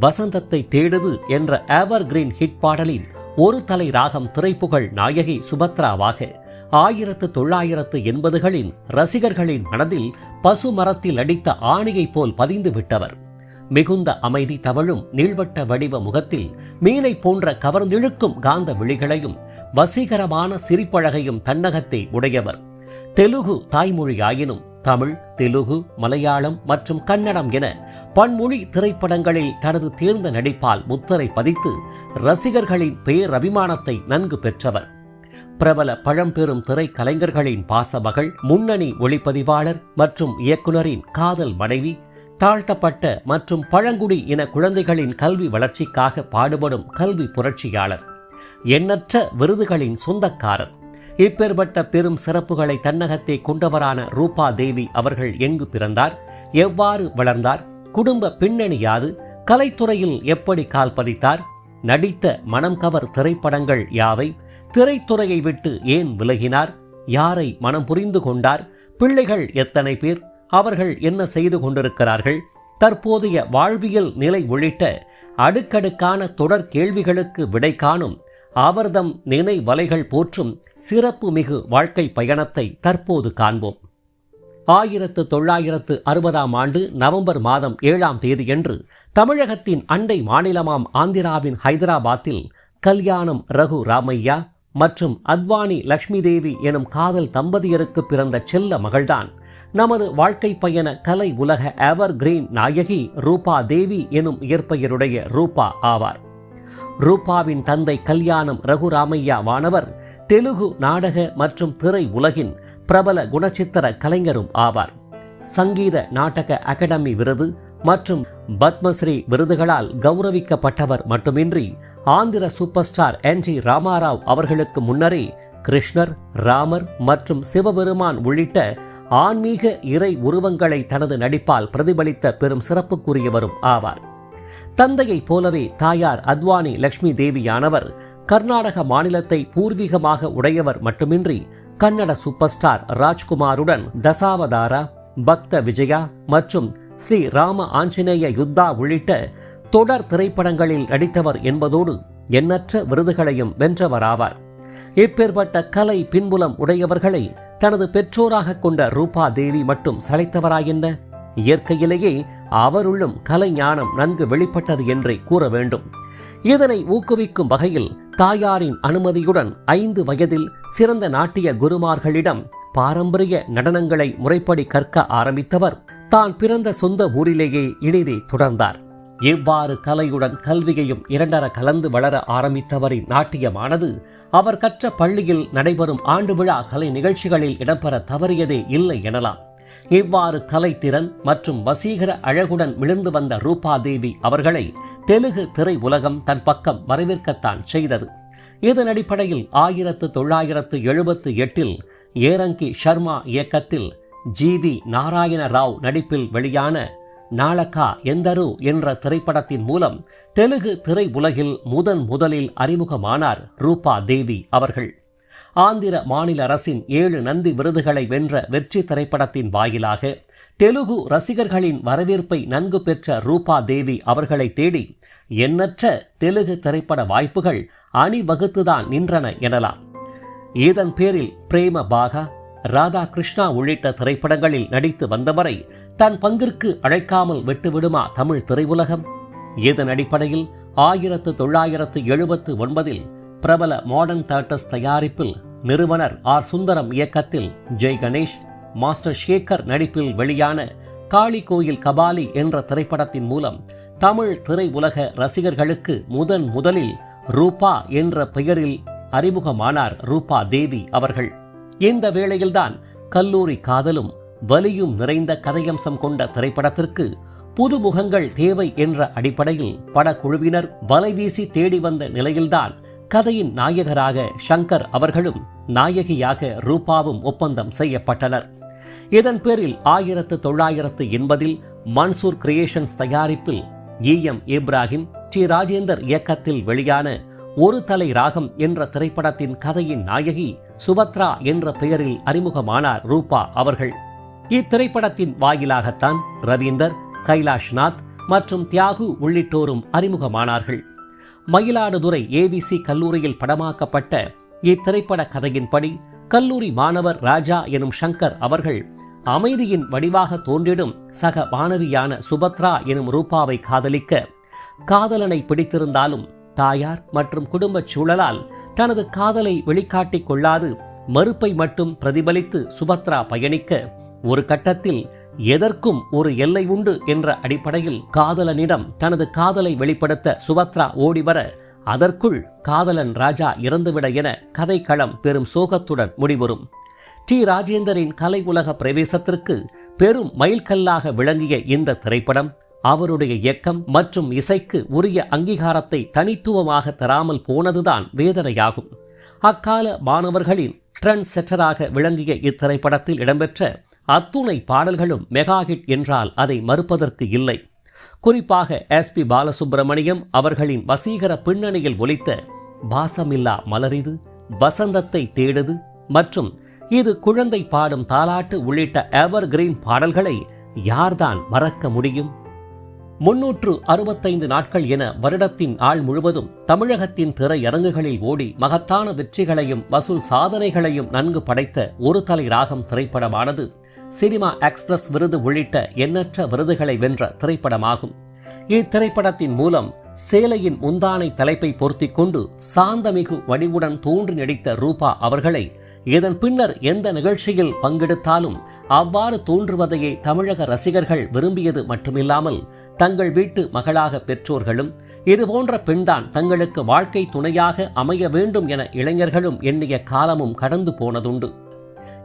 வசந்தத்தை தேடுது என்ற எவர் green hit பாடலின் ஒரு தலை ராகம் திரைப்புகழ் நாயகி சுபத்ராவாக ஆயிரத்து தொள்ளாயிரத்து எண்பதுகளின் ரசிகர்களின் மனதில் பசு மரத்தில் அடித்த ஆணியைப் போல் பதிந்து விட்டவர். மிகுந்த அமைதி தவழும் நீள்வட்ட வடிவ முகத்தில் மீனை போன்ற கவர்ந்திழுக்கும் காந்த விழிகளையும் வசீகரமான சிரிப்பழகையும் தன்னகத்தை உடையவர். தெலுகு தாய்மொழியாயினும் தமிழ் தெலுகு மலையாளம் மற்றும் கன்னடம் என பன்மொழி திரைப்படங்களில் தனது தேர்ந்த நடிப்பால் முத்திரை பதித்து ரசிகர்களின் பேரபிமானத்தை நன்கு பெற்றவர். பிரபல பழம்பெரும் திரைக்கலைஞர்களின் பாசமகள் முன்னணி ஒளிப்பதிவாளர் மற்றும் இயக்குனரின் காதல் மனைவி தாழ்த்தப்பட்ட மற்றும் பழங்குடி இன குழந்தைகளின் கல்வி வளர்ச்சிக்காக பாடுபடும் கல்வி புரட்சியாளர் எண்ணற்ற விருதுகளின் சொந்தக்காரர். இப்பேற்பட்ட பெரும் சிறப்புகளை தன்னகத்தை கொண்டவரான ரூபா தேவி அவர்கள் எங்கு பிறந்தார்? எவ்வாறு வளர்ந்தார்? குடும்ப பின்னணி யாது? கலைத்துறையில் எப்படி கால் பதித்தார்? நடித்த மனம் கவர் திரைப்படங்கள் யாவை? திரைத்துறையை விட்டு ஏன் விலகினார்? யாரை மனம் புரிந்து கொண்டார்? பிள்ளைகள் எத்தனை பேர்? அவர்கள் என்ன செய்து கொண்டிருக்கிறார்கள்? தற்போதைய வாழ்வியல் நிலை உள்ளிட்ட அடுக்கடுக்கான தொடர் கேள்விகளுக்கு விடை காணும் அவர்தம் நினைவலைகள் போற்றும் சிறப்பு மிகு வாழ்க்கை பயணத்தை தற்போது காண்போம். ஆயிரத்து தொள்ளாயிரத்து அறுபதாம் ஆண்டு நவம்பர் மாதம் ஏழாம் தேதியன்று தமிழகத்தின் அண்டை மாநிலமாம் ஆந்திராவின் ஹைதராபாத்தில் கல்யாணம் ரகு ராமையா மற்றும் அத்வானி லக்ஷ்மி தேவி எனும் காதல் தம்பதியருக்கு பிறந்த செல்ல மகள்தான். நமது வாழ்க்கை பயண கலை உலக எவர் கிரீன் நாயகி ரூபா தேவி எனும் இயற்பெயருடைய ரூபா ஆவார். ரூபாவின் தந்தை கல்யாணம் ரகுராமையா வானவர் தெலுகு நாடக மற்றும் திரை உலகின் பிரபல குணச்சித்திர கலைஞரும் ஆவார். சங்கீத நாடக அகாடமி விருது மற்றும் பத்மஸ்ரீ விருதுகளால் கௌரவிக்கப்பட்டவர் மட்டுமின்றி Andhra super star N G Ramarao அவர்களுக்கு முன்னரே கிருஷ்ணர் ராமர் மற்றும் சிவபெருமான் உள்ளிட்ட ஆன்மீக இறை உருவங்களை தனது நடிப்பால் பிரதிபலித்த பெரும் சிறப்புக்குரியவரும் ஆவார். தந்தையைப் போலவே தாயார் அத்வானி லக்ஷ்மி தேவியானவர் கர்நாடக மாநிலத்தை பூர்வீகமாக உடையவர் மட்டுமின்றி கன்னட சூப்பர் ஸ்டார் ராஜ்குமாருடன் தசாவதாரா பக்த விஜயா மற்றும் ஸ்ரீ ராம ஆஞ்சநேய யுத்தா உள்ளிட்ட தொடர் திரைப்படங்களில் நடித்தவர் என்பதோடு எண்ணற்ற விருதுகளையும் வென்றவராவார். இப்பேற்பட்ட கலை பின்புலம் உடையவர்களை தனது பெற்றோராக கொண்ட ரூபா தேவி மட்டும் சளைத்தவராயென்ன? இயற்கையிலேயே அவருள்ளும் கலை ஞானம் நன்கு வெளிப்பட்டது என்றே கூற வேண்டும். இதனை ஊக்குவிக்கும் வகையில் தாயாரின் அனுமதியுடன் ஐந்து வயதில் சிறந்த நாட்டிய குருமார்களிடம் பாரம்பரிய நடனங்களை முறைப்படி கற்க ஆரம்பித்தவர் தான் பிறந்த சொந்த ஊரிலேயே இனிதே தொடர்ந்தார். இவ்வாறு கலையுடன் கல்வியையும் இரண்டர கலந்து வளர ஆரம்பித்தவரின் நாட்டியமானது அவர் கற்ற பள்ளியில் நடைபெறும் ஆண்டு விழா கலை நிகழ்ச்சிகளில் இடம்பெற தவறியதே இல்லை எனலாம். இவ்வாறு கலைத்திறன் மற்றும் வசீகர அழகுடன் விழுந்து வந்த ரூபா தேவி அவர்களை தெலுகு திரை உலகம் தன் பக்கம் வரவேற்கத்தான் செய்தது. இதன் அடிப்படையில் ஆயிரத்து தொள்ளாயிரத்து எழுபத்து எட்டில் ஏரங்கி ஷர்மா இயக்கத்தில் ஜி வி நாராயண ராவ் நடிப்பில் வெளியான நாளக்கா எந்தரு என்ற திரைப்படத்தின் மூலம் தெலுகு திரை உலகில் முதன் முதலில் அறிமுகமானார் ரூபா தேவி அவர்கள். ஆந்திர மாநில அரசின் ஏழு நந்தி விருதுகளை வென்ற வெற்றி திரைப்படத்தின் வாயிலாக தெலுகு ரசிகர்களின் வரவேற்பை நன்கு பெற்ற ரூபா தேவி அவர்களை தேடி எண்ணற்ற தெலுகு திரைப்பட வாய்ப்புகள் அணிவகுத்துதான் நின்றன எனலாம். இதன் பேரில் பிரேம பாகா ராதா கிருஷ்ணா உள்ளிட்ட திரைப்படங்களில் நடித்து வந்தவரை தன் பங்கிற்கு அழைக்காமல் விட்டுவிடுமா தமிழ் திரையுலகம்? இதன் அடிப்படையில் ஆயிரத்து தொள்ளாயிரத்து எழுபத்து ஒன்பதில் பிரபல மாடர்ன் தேட்டர்ஸ் தயாரிப்பில் நிறுவனர் ஆர். சுந்தரம் இயக்கத்தில் ஜெய் கணேஷ் மாஸ்டர் ஷேகர் நடிப்பில் வெளியான காளி கோயில் கபாலி என்ற திரைப்படத்தின் மூலம் தமிழ் திரை உலக ரசிகர்களுக்கு முதன் முதலில் ரூபா என்ற பெயரில் அறிமுகமானார் ரூபா தேவி அவர்கள். இந்த வேளையில்தான் கல்லூரி காதலும் வலியும் நிறைந்த கதையம்சம் கொண்ட திரைப்படத்திற்கு புதுமுகங்கள் தேவை என்ற அடிப்படையில் படக்குழுவினர் வலைவீசி தேடி வந்த நிலையில்தான் கதையின் நாயகராக ஷங்கர் அவர்களும் நாயகியாக ரூபாவும் ஒப்பந்தம் செய்யப்பட்டனர். இதன் பேரில் ஆயிரத்து தொள்ளாயிரத்து எண்பதில் மன்சூர் கிரியேஷன்ஸ் தயாரிப்பில் E. M. Ibrahim T. Rajendar இயக்கத்தில் வெளியான ஒரு தலை ராகம் என்ற திரைப்படத்தின் கதையின் நாயகி சுபத்ரா என்ற பெயரில் அறிமுகமானார் ரூபா அவர்கள். இத்திரைப்படத்தின் வாயிலாகத்தான் ரவீந்தர் கைலாஷ்நாத் மற்றும் தியாகு உள்ளிட்டோரும் அறிமுகமானார்கள். மயிலாடுதுறை ஏவிசி கல்லூரியில் படமாக்கப்பட்ட இத்திரைப்பட கதையின்படி கல்லூரி மாணவர் ராஜா எனும் சங்கர் அவர்கள் அமைதியின் வடிவாக தோன்றிடும் சக மாணவியான சுபத்ரா எனும் ரூபாவை காதலிக்க காதலனை பிடித்திருந்தாலும் தாயார் மற்றும் குடும்பச் சூழலால் தனது காதலை வெளிக்காட்டிக் கொள்ளாது மறுப்பை மட்டும் பிரதிபலித்து சுபத்ரா பயணிக்க ஒரு கட்டத்தில் எதற்கும் ஒரு எல்லை உண்டு என்ற அடிப்படையில் காதலனிடம் தனது காதலை வெளிப்படுத்த சுபத்ரா ஓடிவர அதற்குள் காதலன் ராஜா இறந்துவிட என கதைக்களம் பெரும் சோகத்துடன் முடிவுறும். டி. ராஜேந்தரின் கலை உலக பிரவேசத்திற்கு பெரும் மைல்கல்லாக விளங்கிய இந்த திரைப்படம் அவருடைய இயக்கம் மற்றும் இசைக்கு உரிய அங்கீகாரத்தை தனித்துவமாக தராமல் போனதுதான் வேதனையாகும். அக்கால மாணவர்களின் ட்ரெண்ட் செட்டராக விளங்கிய இத்திரைப்படத்தில் இடம்பெற்ற அத்துணை பாடல்களும் மெகா ஹிட் என்றால் அதை மறுப்பதற்கு இல்லை. குறிப்பாக எஸ் பி பாலசுப்பிரமணியம் அவர்களின் வசீகர பின்னணியில் ஒலித்த பாசமில்லா மலரிது வசந்தத்தை தேடுது மற்றும் இது குழந்தை பாடும் தாலாட்டு உள்ளிட்ட எவர் கிரீன் பாடல்களை யார்தான் மறக்க முடியும்? முன்னூற்று அறுபத்தைந்து நாட்கள் என வருடத்தின் ஆள் முழுவதும் தமிழகத்தின் திரையரங்குகளில் ஓடி மகத்தான வெற்றிகளையும் வசூல் சாதனைகளையும் நன்கு படைத்த ஒரு தலை ராகம் திரைப்படமானது. சினிமா எக்ஸ்பிரஸ் விருது உள்ளிட்ட எண்ணற்ற விருதுகளை வென்ற திரைப்படமாகும். இத்திரைப்படத்தின் மூலம் சேலையின் முந்தானை தலைப்பை பொருத்திக் கொண்டு சாந்தமிகு வடிவுடன் தோன்றி நடித்த ரூபா அவர்களை இதன் பின்னர் எந்த நிகழ்ச்சியில் பங்கெடுத்தாலும் அவ்வாறு தோன்றுவதையே தமிழக ரசிகர்கள் விரும்பியது மட்டுமில்லாமல் தங்கள் வீட்டு மகளாக பெற்றோர்களும் இதுபோன்ற பெண்தான் தங்களுக்கு வாழ்க்கை துணையாக அமைய வேண்டும் என இளைஞர்களும் எண்ணிய காலமும் கடந்து போனதுண்டு.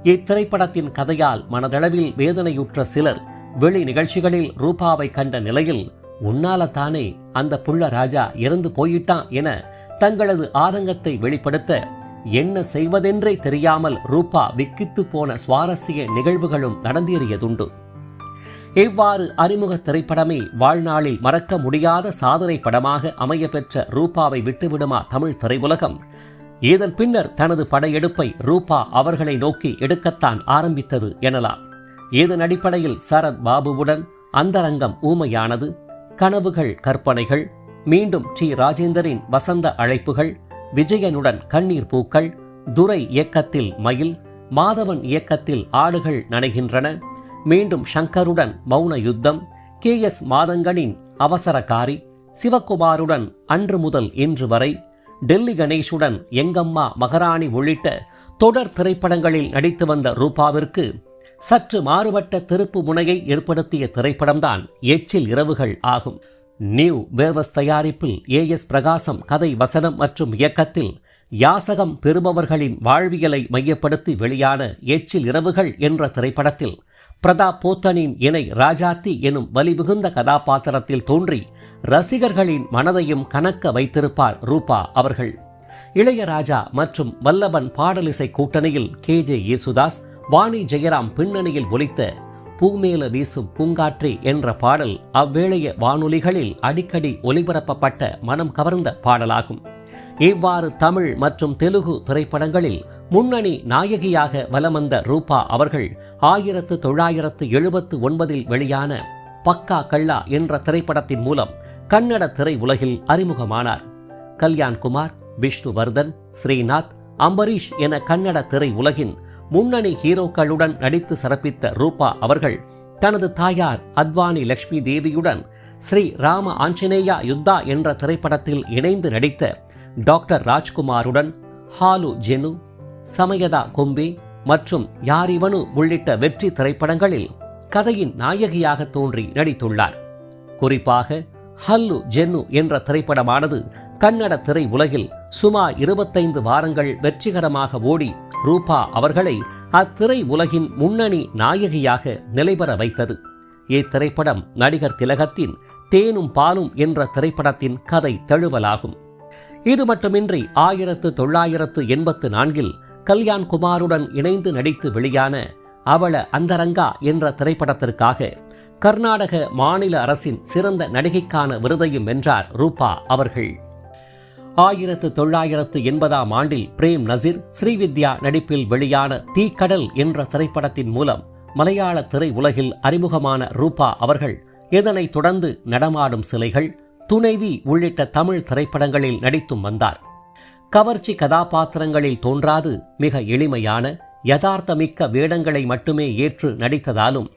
இத்திரைப்படத்தின் கதையால் மனதளவில் வேதனையுற்ற சிலர் வெளி நிகழ்ச்சிகளில் ரூபாவை கண்ட நிலையில் உன்னாலத்தானே அந்த புள்ள ராஜா இறந்து போயிட்டான் என தங்களது ஆதங்கத்தை வெளிப்படுத்த என்ன செய்வதென்றே தெரியாமல் ரூபா விக்கித்து போன சுவாரஸ்ய நிகழ்வுகளும் நடந்தேறியதுண்டு. இவ்வாறு அறிமுக திரைப்படமே வாழ்நாளில் மறக்க முடியாத சாதனை படமாக அமைய பெற்ற ரூபாவை விட்டுவிடுமா தமிழ் திரையுலகம்? இதன் பின்னர் தனது படையெடுப்பை ரூபா அவர்களை நோக்கி எடுக்கத்தான் ஆரம்பித்தது எனலாம். இதன் அடிப்படையில் சரத் பாபுவுடன் அந்தரங்கம் ஊமையானது கனவுகள் கற்பனைகள் மீண்டும் டி ராஜேந்தரின் வசந்த அழைப்புகள் விஜயனுடன் கண்ணீர் பூக்கள் துரை இயக்கத்தில் மயில் மாதவன் இயக்கத்தில் ஆடுகள் நனைகின்றன மீண்டும் ஷங்கருடன் மௌன யுத்தம் கே எஸ் மாதங்கனின் அவசரகாரி சிவகுமாருடன் அன்று முதல் இன்று வரை டெல்லி கணேஷுடன் எங்கம்மா மகாராணி உள்ளிட்ட தொடர் திரைப்படங்களில் நடித்து வந்த ரூபாவிற்கு சற்று மாறுபட்ட திருப்பு முனையை ஏற்படுத்திய திரைப்படம்தான் எச்சில் இரவுகள் ஆகும். நியூ வேவஸ் தயாரிப்பில் ஏ எஸ் பிரகாசம் கதை வசனம் மற்றும் இயக்கத்தில் யாசகம் பெறுபவர்களின் வாழ்வியலை மையப்படுத்தி வெளியான எச்சில் இரவுகள் என்ற திரைப்படத்தில் பிரதாப் போத்தனின் இணை ராஜாத்தி எனும் வலிமிகுந்த கதாபாத்திரத்தில் தோன்றி ரசிகர்களின் மனதையும் கணக்க வைத்திருப்பார் ரூபா அவர்கள். இளையராஜா மற்றும் வல்லபன் பாடலிசை கூட்டணியில் கே. ஜே. யேசுதாஸ் வாணி ஜெயராம் பின்னணியில் ஒலித்த பூமேல வீசும் பூங்காற்றி என்ற பாடல் அவ்வேளைய வானொலிகளில் அடிக்கடி ஒலிபரப்பப்பட்ட மனம் கவர்ந்த பாடலாகும். இவ்வாறு தமிழ் மற்றும் தெலுகு திரைப்படங்களில் முன்னணி நாயகியாக வலம் வந்த ரூபா அவர்கள் ஆயிரத்து தொள்ளாயிரத்து எழுபத்து ஒன்பதில் வெளியான பக்கா கல்லா என்ற திரைப்படத்தின் மூலம் கன்னட திரை உலகில் அறிமுகமானார். கல்யாண்குமார் விஷ்ணுவர்தன் ஸ்ரீநாத் அம்பரீஷ் என கன்னட திரை உலகின் முன்னணி ஹீரோக்களுடன் நடித்து சிறப்பித்த ரூபா அவர்கள் தனது தாயார் அத்வானி லட்சுமி தேவியுடன் ஸ்ரீ ராம ஆஞ்சநேயா யுத்தா என்ற திரைப்படத்தில் இணைந்து நடித்த டாக்டர் ராஜ்குமாருடன் ஹாலு ஜெனு சமயதா கொம்பே மற்றும் யாரிவனு உள்ளிட்ட வெற்றி திரைப்படங்களில் கதையின் நாயகியாக தோன்றி நடித்துள்ளார். குறிப்பாக ஹல்லு ஜென்னு என்ற திரைப்படமானது கன்னட திரை உலகில் சுமார் இருபத்தைந்து வாரங்கள் வெற்றிகரமாக ஓடி ரூபா அவர்களை அத்திரை உலகின் முன்னணி நாயகியாக நிலைபெற வைத்தது. இத்திரைப்படம் நடிகர் திலகத்தின் தேனும் பாலும் என்ற திரைப்படத்தின் கதை தழுவலாகும். இது மட்டுமின்றி ஆயிரத்து தொள்ளாயிரத்து எண்பத்து நான்கில் கல்யாண் குமாருடன் இணைந்து நடித்து வெளியான அவள அந்தரங்கா என்ற திரைப்படத்திற்காக கர்நாடக மாநில அரசின் சிறந்த நடிகைக்கான விருதையும் வென்றார் ரூபா அவர்கள். ஆயிரத்து தொள்ளாயிரத்து எண்பதாம் ஆண்டில் பிரேம் நசீர் ஸ்ரீவித்யா நடிப்பில் வெளியான தீக்கடல் என்ற திரைப்படத்தின் மூலம் மலையாள திரை உலகில் அறிமுகமான ரூபா அவர்கள் இதனைத் தொடர்ந்து நடமாடும் சிலைகள் துணைவி உள்ளிட்ட தமிழ் திரைப்படங்களில் நடித்தும் வந்தார். கவர்ச்சி கதாபாத்திரங்களில் தோன்றாது மிக எளிமையான யதார்த்தமிக்க வேடங்களை மட்டுமே ஏற்று நடித்ததாலும்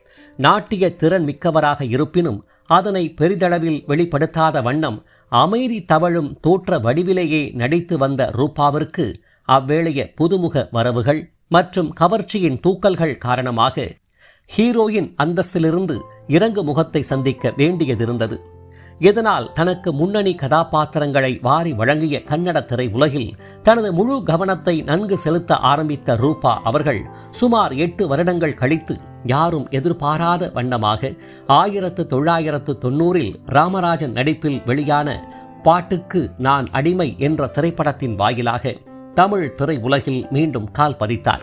நாட்டிய திறன் மிக்கவராக இருப்பினும் அதனை பெரிதளவில் வெளிப்படுத்தாத வண்ணம் அமைதி தவழும் தோற்ற வடிவிலேயே நடித்து வந்த ரூபாவிற்கு அவ்வேளைய புதுமுக வரவுகள் மற்றும் கவர்ச்சியின் தூக்கல்கள் காரணமாக ஹீரோயின் அந்தஸ்திலிருந்து இறங்கு முகத்தை சந்திக்க வேண்டியதிருந்தது. இதனால் தனக்கு முன்னணி கதாபாத்திரங்களை வாரி வழங்கிய கன்னட திரை உலகில் தனது முழு கவனத்தை நன்கு செலுத்த ஆரம்பித்த ரூபா அவர்கள் சுமார் எட்டு வருடங்கள் கழித்து யாரும் எதிர்பாராத வண்ணமாக ஆயிரத்து தொள்ளாயிரத்து தொண்ணூறில் ராமராஜன் நடிப்பில் வெளியான பாட்டுக்கு நான் அடிமை என்ற திரைப்படத்தின் வாயிலாக தமிழ் திரை உலகில் மீண்டும் கால் பதித்தார்.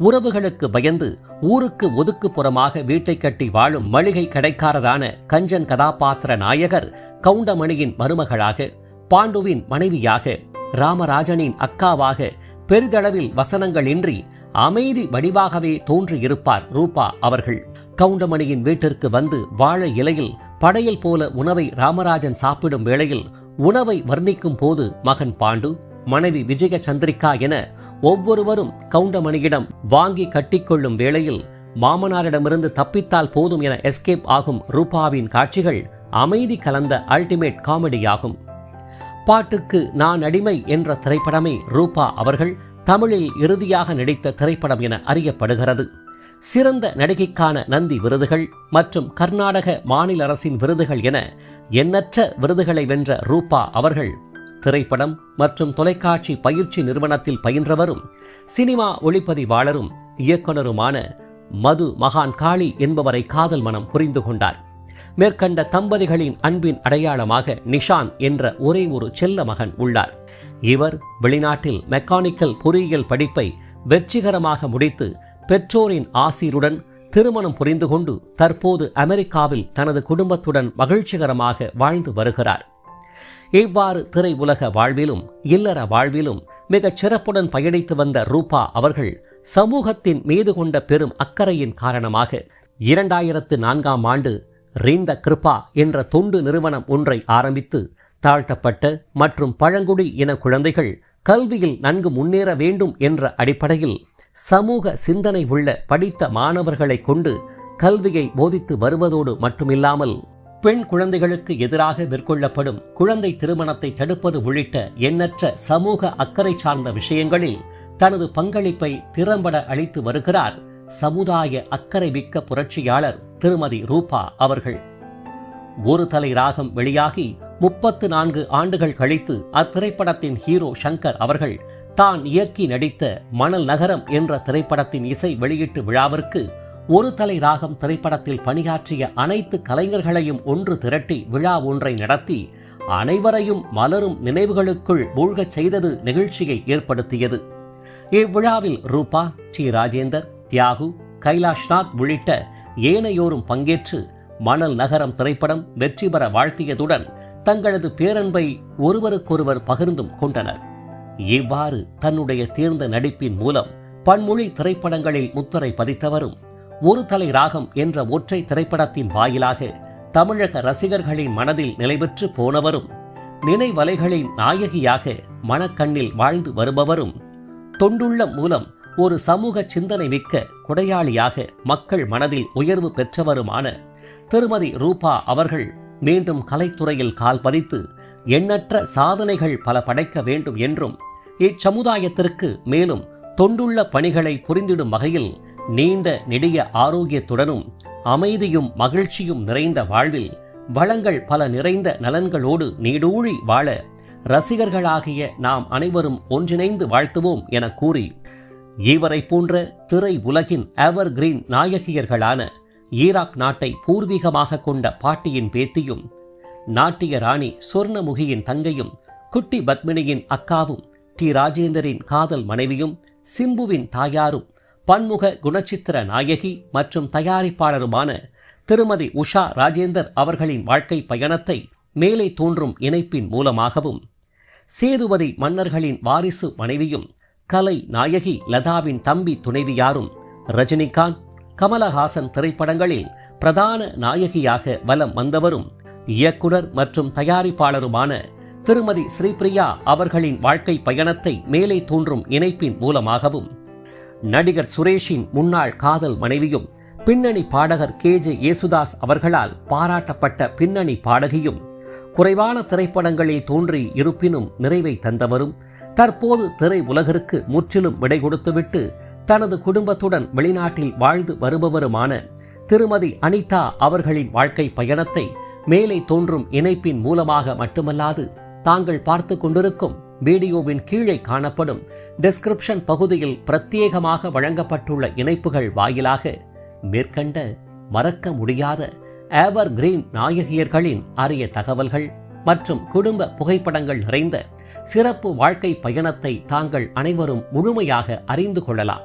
உறவுகளுக்கு பயந்து ஊருக்கு ஒதுக்குப்புறமாக வீட்டை கட்டி வாழும் மளிகை கடைக்காரரான கஞ்சன் கதாபாத்திர நாயகர் கவுண்டமணியின் மருமகளாக பாண்டுவின் மனைவியாக ராமராஜனின் அக்காவாக பெரிதளவில் வசனங்களின்றி அமைதி வடிவாகவே தோன்றியிருப்பார் ரூபா அவர்கள். கவுண்டமணியின் வீட்டிற்கு வந்து வாழை இலையில் படையல் போல உணவை ராமராஜன் சாப்பிடும் வேளையில் உணவை வர்ணிக்கும் போது மகன் பாண்டு மனைவி விஜய சந்திரிகா என ஒவ்வொருவரும் கவுண்டமணியிடம் வாங்கி கட்டிக்கொள்ளும் வேளையில் மாமனாரிடமிருந்து தப்பித்தால் போதும் என எஸ்கேப் ஆகும் ரூபாவின் காட்சிகள் அமைதி கலந்த அல்டிமேட் காமெடியாகும். பாட்டுக்கு நான் அடிமை என்ற திரைப்படமே ரூபா அவர்கள் தமிழில் இறுதியாக நடித்த திரைப்படம் என அறியப்படுகிறது. சிறந்த நடிகைக்கான நந்தி விருதுகள் மற்றும் கர்நாடக மாநில அரசின் விருதுகள் என எண்ணற்ற விருதுகளை வென்ற ரூபா அவர்கள் திரைப்படம் மற்றும் தொலைக்காட்சி பயிற்சி நிறுவனத்தில் பயின்றவரும் சினிமா ஒளிப்பதிவாளரும் இயக்குனருமான மது மகான் காளி என்பவரை காதல் மனம் புரிந்து கொண்டார். மேற்கண்ட தம்பதிகளின் அன்பின் அடையாளமாக நிஷான் என்ற ஒரே ஒரு செல்ல மகன் உள்ளார். இவர் வெளிநாட்டில் மெக்கானிக்கல் பொறியியல் படிப்பை வெற்றிகரமாக முடித்து பெற்றோரின் ஆசீருடன் திருமணம் புரிந்து கொண்டு தற்போது அமெரிக்காவில் தனது குடும்பத்துடன் மகிழ்ச்சிகரமாக வாழ்ந்து வருகிறார். இவ்வாறு திரை உலக வாழ்விலும் இல்லற வாழ்விலும் மிகச் சிறப்புடன் பயணித்து வந்த ரூபா அவர்கள் சமூகத்தின் மீது கொண்ட பெரும் அக்கறையின் காரணமாக இரண்டாயிரத்து நான்காம் ஆண்டு ரீந்த கிருபா என்ற தொண்டு நிறுவனம் ஒன்றை ஆரம்பித்து தாழ்த்தப்பட்ட மற்றும் பழங்குடி இன குழந்தைகள் கல்வியில் நன்கு முன்னேற வேண்டும் என்ற அடிப்படையில் சமூக சிந்தனை உள்ள படித்த மாணவர்களை கொண்டு கல்வியை போதித்து வருவதோடு மட்டுமில்லாமல் பெண் குழந்தைகளுக்கு எதிராக மேற்கொள்ளப்படும் குழந்தை திருமணத்தை தடுப்பது உள்ளிட்ட எண்ணற்ற சமூக அக்கறை சார்ந்த விஷயங்களில் தனது பங்களிப்பை திறம்பட அளித்து வருகிறார் சமுதாய அக்கறை மிக்க புரட்சியாளர் திருமதி ரூபா அவர்கள். ஒரு தலை ராகம் வெளியாகி முப்பத்து நான்கு ஆண்டுகள் கழித்து அத்திரைப்படத்தின் ஹீரோ சங்கர் அவர்கள் தான் இயக்கி நடித்த மணல் நகரம் என்ற திரைப்படத்தின் இசை வெளியீட்டு விழாவிற்கு ஒரு தலை ராகம் திரைப்படத்தில் பணியாற்றிய அனைத்து கலைஞர்களையும் ஒன்று திரட்டி விழா ஒன்றை நடத்தி அனைவரையும் மலரும் நினைவுகளுக்குள் மூழ்கச் செய்தது நிகழ்ச்சியை ஏற்படுத்தியது. இவ்விழாவில் ரூபா டி ராஜேந்தர் தியாகு கைலாஷ்நாத் உள்ளிட்ட ஏனையோரும் பங்கேற்று மணல் நகரம் திரைப்படம் வெற்றி பெற வாழ்த்தியதுடன் தங்களது பேரன்பை ஒருவருக்கொருவர் பகிர்ந்தும் கொண்டனர். இவ்வாறு தன்னுடைய தேர்ந்த நடிப்பின் மூலம் பன்மொழி திரைப்படங்களில் முத்திரை பதித்தவரும் ஒரு தலை ராகம் என்ற ஒற்றை திரைப்படத்தின் வாயிலாக தமிழக ரசிகர்களின் மனதில் நிலைபெற்று போனவரும் நினைவலைகளின் நாயகியாக மனக்கண்ணில் வாழ்ந்து வருபவரும் தொண்டுள்ள மூலம் ஒரு சமூக சிந்தனை மிக்க கொடையாளியாக மக்கள் மனதில் உயர்வு பெற்றவருமான திருமதி ரூபா அவர்கள் மீண்டும் கலைத்துறையில் கால் பதித்து எண்ணற்ற சாதனைகள் பல படைக்க வேண்டும் என்றும் இச்சமுதாயத்திற்கு மேலும் தொண்டுள்ள பணிகளை புரிந்திடும் வகையில் நீண்ட நெடிய ஆரோக்கியத்துடனும் அமைதியும் மகிழ்ச்சியும் நிறைந்த வாழ்வில் வளங்கள் பல நிறைந்த நலன்களோடு நீடூழி வாழ ரசிகர்களாகிய நாம் அனைவரும் ஒன்றிணைந்து வாழ்த்துவோம் என கூறி இவரை போன்ற திரை உலகின் எவர் கிரீன் நாயகியர்களான ஈராக் நாட்டை பூர்வீகமாக கொண்ட பாட்டியின் பேத்தியும் நாட்டிய ராணி சொர்ணமுகியின் தங்கையும் குட்டி பத்மினியின் அக்காவும் டி. ராஜேந்தரின் காதல் மனைவியும் சிம்புவின் தாயாரும் பன்முக குணச்சித்திர நாயகி மற்றும் தயாரிப்பாளருமான திருமதி உஷா ராஜேந்தர் அவர்களின் வாழ்க்கை பயணத்தை மேலே தோன்றும் இணைப்பின் மூலமாகவும் சேதுபதி மன்னர்களின் வாரிசு மனைவியும் கலை நாயகி லதாவின் தம்பி துணைவியாரும் ரஜினிகாந்த் கமலஹாசன் திரைப்படங்களில் பிரதான நாயகியாக வலம் வந்தவரும் இயக்குனர் மற்றும் தயாரிப்பாளருமான திருமதி ஸ்ரீபிரியா அவர்களின் வாழ்க்கை பயணத்தை மேலே தோன்றும் இணைப்பின் மூலமாகவும் நடிகர் சுரேஷின் முன்னாள் காதல் மனைவியும் பின்னணி பாடகர் கே ஜே யேசுதாஸ் அவர்களால் பாராட்டப்பட்ட பின்னணி பாடகியும் குறைவான திரைப்படங்களில் தோன்றி இருப்பினும் நிறைவை தந்தவரும் தற்போது திரை உலகிற்கு முற்றிலும் விடை கொடுத்துவிட்டு தனது குடும்பத்துடன் வெளிநாட்டில் வாழ்ந்து வருபவருமான திருமதி அனிதா அவர்களின் வாழ்க்கை பயணத்தை மேலே தோன்றும் இணைப்பின் மூலமாக மட்டுமல்லாது தாங்கள் பார்த்து கொண்டிருக்கும் வீடியோவின் கீழே காணப்படும் டிஸ்கிரிப்ஷன் பகுதியில் பிரத்யேகமாக வழங்கப்பட்டுள்ள இணைப்புகள் வாயிலாக மேற்கண்ட மறக்க முடியாத ஏவர் கிரீன் நாயகியர்களின் அரிய தகவல்கள் மற்றும் குடும்ப புகைப்படங்கள் நிறைந்த சிறப்பு வாழ்க்கை பயணத்தை தாங்கள் அனைவரும் முழுமையாக அறிந்து கொள்ளலாம்.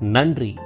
நன்றி.